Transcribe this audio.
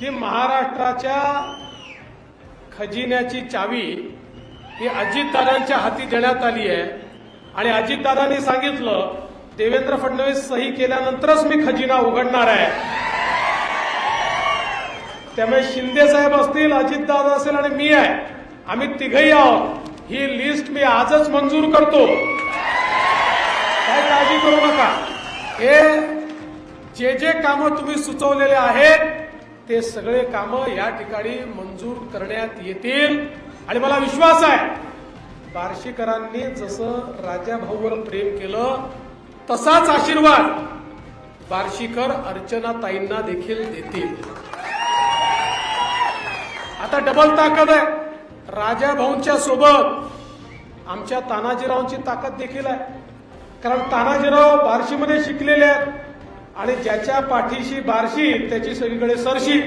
की महाराष्ट्राच्या खजिन्याची चावी ही अजितदादांच्या हाती देण्यात आली आहे. आणि अजितदादांनी सांगितलं देवेंद्र फडणवीस सही केल्यानंतरच मी खजिना उघडणार आहे. त्यामुळे शिंदे साहेब असतील अजितदादा असेल आणि मी आहे. आम्ही तिघही आहोत. ही लिस्ट मी आजच मंजूर करतो. काय काळजी करू नका. हे जे जे कामं तुम्ही सुचवलेले आहेत ते सगळे कामं या ठिकाणी मंजूर करण्यात येतील. आणि मला विश्वास आहे बार्शीकरांनी जसं राजाभाऊवर प्रेम केलं तसाच आशीर्वाद बार्शीकर अर्चना ताईंना देखील देतील. आता डबल ताकद आहे. राजाभाऊंच्या सोबत आमच्या तानाजीरावांची ताकद देखील आहे. कारण तानाजीराव बार्शीमध्ये शिकलेले आहेत. आणि ज्याच्या पाठीशी बारशी त्याची सगळीकडे सरशी.